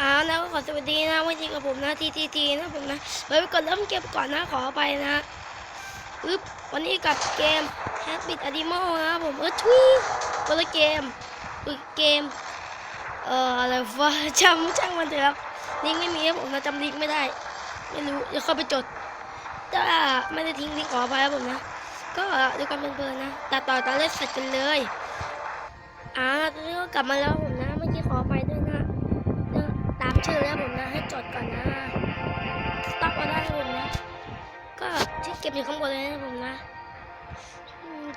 อ้าวแล้วก็ขอสวัสดีนะวันนี้กับผมนะทีทีทีนะผมนะเฮ้ยก่อนเริ่มเก็บก่อนนะขอไปนะอึ๊บวันนี้กับเกม Habit Animal นะผมเออทุยคนละเกมอึเกม เอ่ออะไรวะจำช่างมันเถอะครับลิงไม่มีครับผมนะจำลิงไม่ได้ ไม่รู้เดี๋ยวเข้าไปจดถ้าไม่ได้ทิ้งลิงขอไปครับผมนะ ก็ดูกันเพลินๆนะตัดต่อตอนเล่นเสร็จกันเลยอ่าตอนนี้ก็กลับมาแล้ว อแล้วผมนะ ให้จอดก่อนนะสต็อปเอาได้ครับผมนะ ก็ที่เก็บอยู่ข้างบนเลยนะผมนะ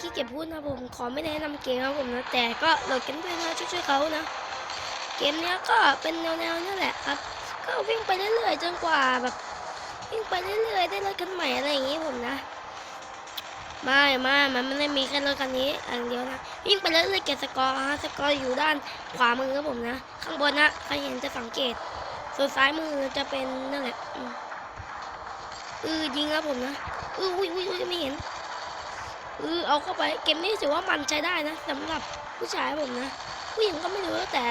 ขี้เก็บพูดนะผมขอไม่ได้แนะนำเกมครับผมนะ แต่ก็โหลดกันด้วยนะช่วยๆเขานะ เกมเนี้ยก็เป็นแนวๆนี่แหละครับ ก็วิ่งไปเรื่อยๆจนกว่าแบบวิ่งไปเรื่อยๆได้รถคันใหม่อะไรอย่างงี้ผมนะไม่ไม่มันไม่ได้มีแค่รถคันนี้อันเดียวนะวิ่งไปเรื่อยๆเก็บสกอร์ฮะสกอร์อยู่ด้านขวามือครับผมนะ ข้างบนนะใครเห็นจะสังเกต ส่วนซ้ายมือจะเป็นนั่นแหละอือยิงครับผมนะเอออุ้ยอุ้ยอุ้ยไม่เห็นเออเอาเข้าไปเกมนี้ถือว่ามันใช้ได้นะสำหรับผู้ชายผมนะผู้หญิงก็ไม่รู้แต่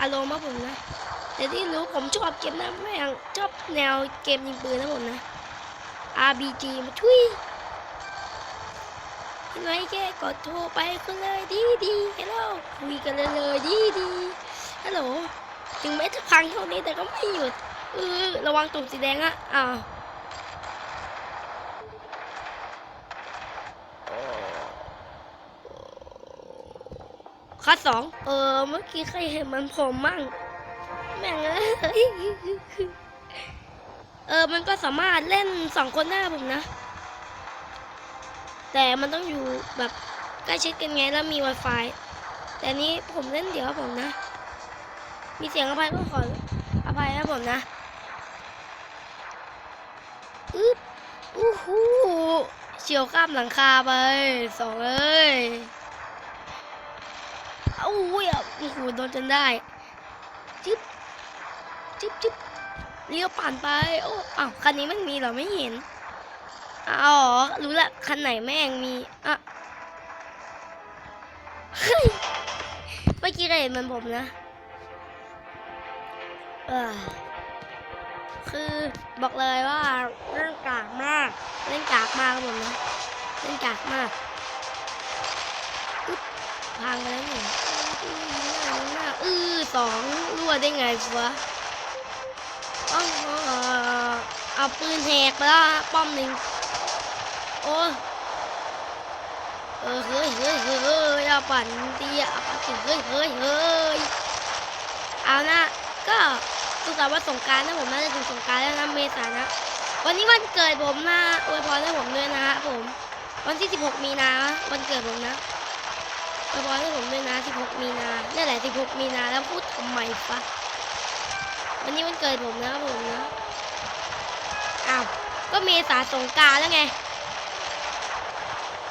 อารมณ์ครับผมนะแต่ที่รู้ผมชอบเกมนะแม่งชอบแนวเกมยิงปืนนะผมนะ RBG มาทุยยังไงแกกดโทรไปกันเลยดีดีฮัลโหลคุยกันเลยเลยดีดีฮัลโหล ถึงแม้จะพังเท่านี้แต่ก็ไม่หยุดเออระวังตุ่มสีแดงอะอ้าวคัดสองเออ เมื่อกี้ใครเห็นมันผมมั่ง แม่งเอ้ยเออ มันก็สามารถเล่นสองคนได้ผมนะ แต่มันต้องอยู่แบบใกล้ชิดกันไงแล้วมี Wi-Fi แต่นี้ผมเล่นเดี๋ยวผมนะ มีเสียงอภัยก็ขออภัยครับผมนะอึ๊บอู้หูเฉียวข้ามหลังคาไปสองเอ้ยอ้าวอุ้ยอะโอ้โหโดนจนได้จิ๊บจิ๊บจิ๊บเลี้ยวผ่านไปโอ้อ้าวคันนี้มันมีเหรอไม่เห็นอ๋อรู้ละคันไหนแม่งมีอะเฮ้ยเมื่อกี้ใครเห็นมันผมนะ คือบอกเลยว่าเล่นกากมากเล่นกากมากครับผมนะเล่นกากมากอึ๊บพังไปแล้วหนึ่งอื้อหน้าอื้อสองรั่วได้ไงวะอ๋อเอาปืนแหกไปแล้วป้อมหนึ่งโอ้เออเฮ้ยเฮ้ยเฮ้ยเฮ้ยเอาปั่นตีอะเอาปั่นเฮ้ยเฮ้ยเฮ้ยเอานะก็ สุขสันต์วันสงการนะผมน่าจะถึงสงการแล้วนะเมษานะ วันนี้วันเกิดผมนะอวยพรให้ผมด้วยนะฮะผม วันที่ 16 มีนาวันเกิดผมนะอวยพรให้ผมด้วยนะ 16 มีนานี่นแหละ 16 มีนาแล้วพูดทำไมฟะวันนี้วันเกิดผมนะผมนะอ้าวก็เมษาสงการแล้วไง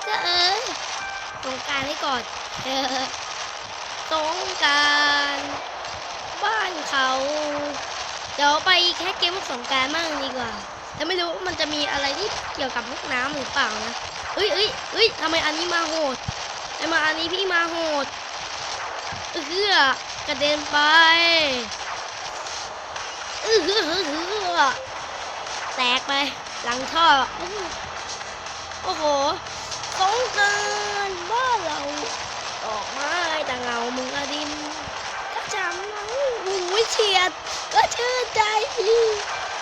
ก็เอ้ยสงการให้ก่อนเออสงการบ้านเขา ดี๋ยวไปแค่เกมสงกรารมั่งดีกว่าแต่ไม่รู้ว่ามันจะมีอะไรที่เกี่ยวกับลูกน้ำหรือเปล่านะเอ้ยเอ้ยเอ้ยทำไมอันนี้มาโหดทำไมอันนี้พี่มาโหดเออกระเด็นไปเออเฮือเฮือเฮือแตกไปหลังท่อโอ้โหสงกรารบ้าเราดอกไม้แต่เงามึงอดินก็จำเราหูยเฉียด ก็ชื่นใจ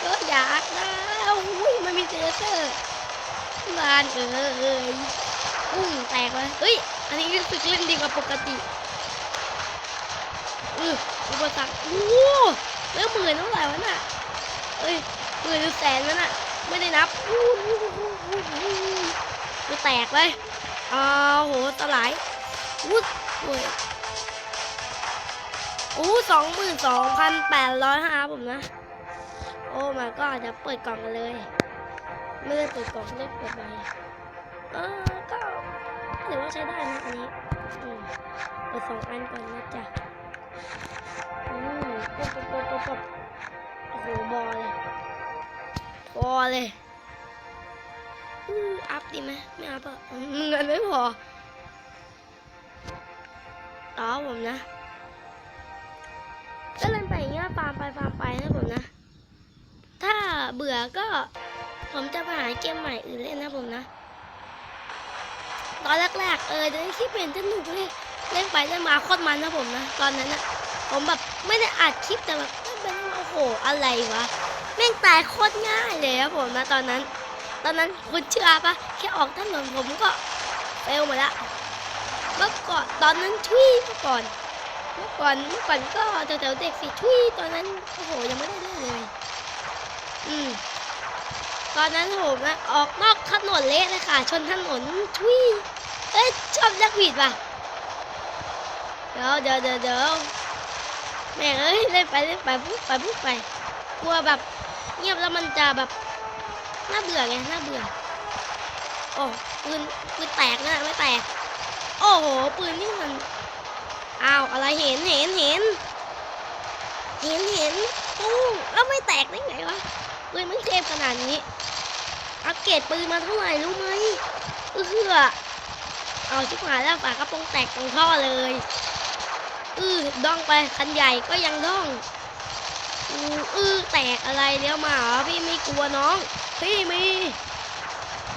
ก็อยากนะอุ้ยมันมีเซอร์เซอร์บ้านเอ้ยอุ้งแตกเลยเฮ้ย อันนี้รู้สึกเล่นดีกว่าปกติอืออุปสรรคโอ้โหแล้วหมื่นเท่าไหร่วะน่ะเอ้ยหมื่นหรือแสนวะน่ะ ไม่ได้นับอู้หูหูหูหูหูแตกเลยอ้าวโหสลายวุ้ดโอ้ย อ้สองหมื่นสองพันแปดร้อยห้าผมนะ โอ้มาก็จะเปิดกล่องกันเลย ไม่ได้เปิดกล่องเลือกเปิดใบเออก็ถือว่าใช้ได้นะอันนี้เปิดสองอันก่อนนะจ๊ะอืมปุ๊บปุ๊บปุ๊บปุ๊บโอ้โหบอเลยบอเลยอืออัพดีไหมไม่อัพอะเงินไม่พอต่อผมนะ ก็เล่นไปอย่างเงี้ยฟาร์มไปฟาร์มไปนะผมนะ ถ้าเบื่อก็ผมจะไปหาเกมใหม่อื่นเล่นนะผมนะ ตอนแรกๆเออเดี๋ยวนี้คลิปเป็นสนุกเลยเล่นไปเล่นมาโคตรมันนะผมนะ ตอนนั้นนะผมแบบไม่ได้อัดคลิปแต่แบบเปเล่นโอ้โหอะไรวะแม่งตายโคตรง่ายเลยครับผมนะตอนนั้น ตอนนั้นคุณเชื่อปะแค่ออกถนนผมก็เฟลหมดละเมื่อก่อนตอนนั้นทุยเมื่อก่อน เมื่อก่อนเมื่อก่อนก็แถวๆเด็กสิทุยตอนนั้นโอ้โหยังไม่ได้เล่นเลย อืมตอนนั้นผมนะออกนอกถนนเละเลยค่ะ ชนถนนทุยเอ้ยชอบนักผิดป่ะเดี๋ยวเดี๋ยวเดี๋ยวเดี๋ยวแม่เอ้ยเล่นไปเล่นไปปุ๊บไปปุ๊บไปกลัวแบบเงียบแล้วมันจะแบบน่าเบื่อไงน่าเบื่อโอ้ปืนปืนแตกนะไม่แตก โอ้โหปืนนี่มัน อ้าวอะไรเห็นเห็นเห็น เห็นเห็นปุ้แล้วไม่แตกได้ไงวะปืนมันเทพขนาดนี้ อัปเกรดปืนมาเท่าไหร่รู้ไหมเออเอเอาชิบหายแล้วฝากระโปรงแตกตรงท่อเลยอือด้องไปคันใหญ่ก็ยังด้องอือแตกอะไรเลี้ยวมาเหรอพี่ไม่กลัวน้อง พี่มี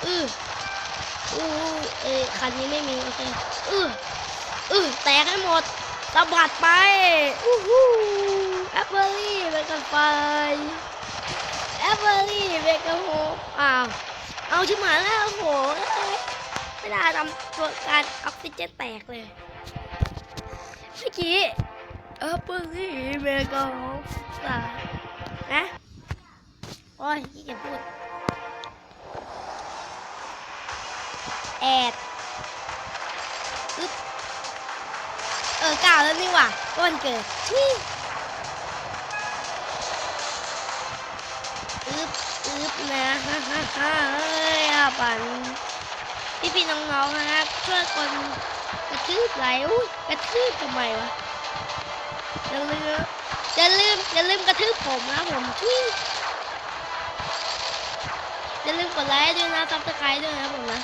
อืออือเอคันนี้ไม่มีโอเคอือ อือแตกให้หมดสะบัดไปอู้หูแอปเปิลลี่ไปกันไฟแอปเปิลลี่ไปกันโฮอ้าวเอาชิบหายแล้วโอ้โหเอ้ยไม่ได้ทำตัวการออกซิเจนแตกเลยเมื่อกี้แอปเปิลลี่ไปกันโฮอะนะโอ้ยขี้เกียจพูดแอด เออเก้าแล้วนี่หว่าก็วันเกิดที่อึ๊บอึ๊บนะฮ่าฮ่าฮ่าเอ้ยอาปันพี่พี่น้องๆนะครับช่วยคนกระทืบไหลอุ้ยกระทืบทำไมวะอย่าลืมอย่าลืมอย่าลืมกระทืบผมนะผมที่อย่าลืมกดไลค์ด้วยนะซับสไครต์ด้วยนะผมนะ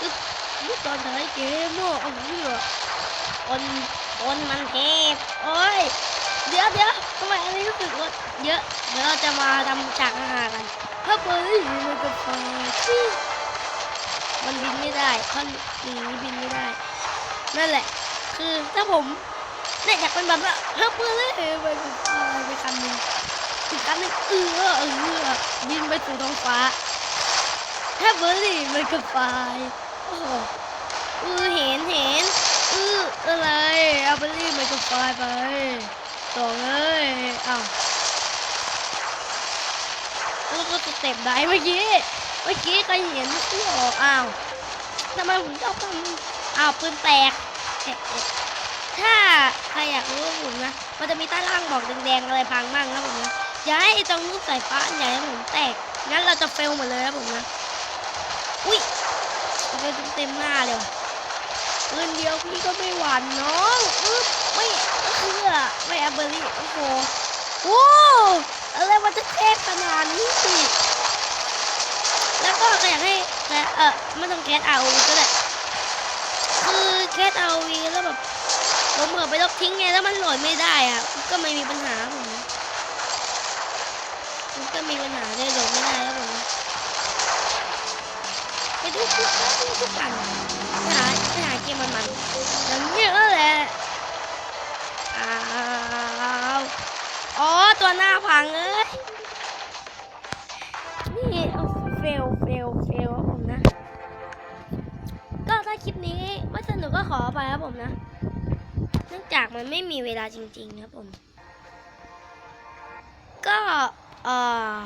อึ๊บอึ๊บตอนท้ายเกมอะเอาเหี้ย คนคนมันเทพโอ้ย เดี๋ยวเดี๋ยวทำไมอันนี้รู้สึกว่าเยอะเดี๋ยวเราจะมาทำฉากอาหารกันถ้าเปิดมันจะไฟที่มันบินไม่ได้ท่อนนี้บินไม่ได้ นั่นแหละ คือถ้าผมเนี่ยอยากเป็นแบบว่าเฮ้ยเปิดเลยมันจะไฟไปคันหนึ่งอีกคันหนึ่งเออเออเออบินไปสู่ท้องฟ้าถ้าเบอร์รี่มันก็ไปโอ้โหอือเห็นเห็น อืออะไรเอาเบอร์รี่มันก็ไปไปต่อเลยอ้าวแล้วก็สเต็ปได้เมื่อกี้เมื่อกี้ใครเห็นที่ออกอ้าวทำไมผมชอบทำอ้าวปืนแตกถ้าใครอยากรู้ว่าผมนะมันจะมีใต้ล่างบอกแดงๆอะไรพังบ้างนะผมนะอย่าให้ตรงรูปสายฟ้าอย่ให้ผมแตกงั้นเราจะเฟลหมดเลยนะผมนะอุ้ยไปเต็มหน้าเลยว่ะ ปืนเดียวพี่ก็ไม่หวานน้องอึ๊บไม่เชื่อไม่แอมเบอรี่โอ้โหโอ้อะไรมันจะเทพขนาดนี้สิแล้วก็อยากให้แคสเออไม่ต้องแคสเอาก็ได้คือแคสเอาวีแล้วแบบผมเหมือนไปลบทิ้งไงแล้วมันโหลดไม่ได้อะก็ไม่มีปัญหาผมก็มีปัญหาเลยโหลดไม่ได้แล้วผม นะไปดูคลิปแล้วดูทุกวันไปหาไปหาเกมมันมันๆอย่างนี้แหละอ้าวอ๋อตัวหน้าพังเอ้ยนี่เฟลเฟลเฟลผมนะ ก็ถ้าคลิปนี้ไม่สนุกก็ขออภัยครับผมนะเนื่องจากมันไม่มีเวลาจริงๆครับผม ก็เออ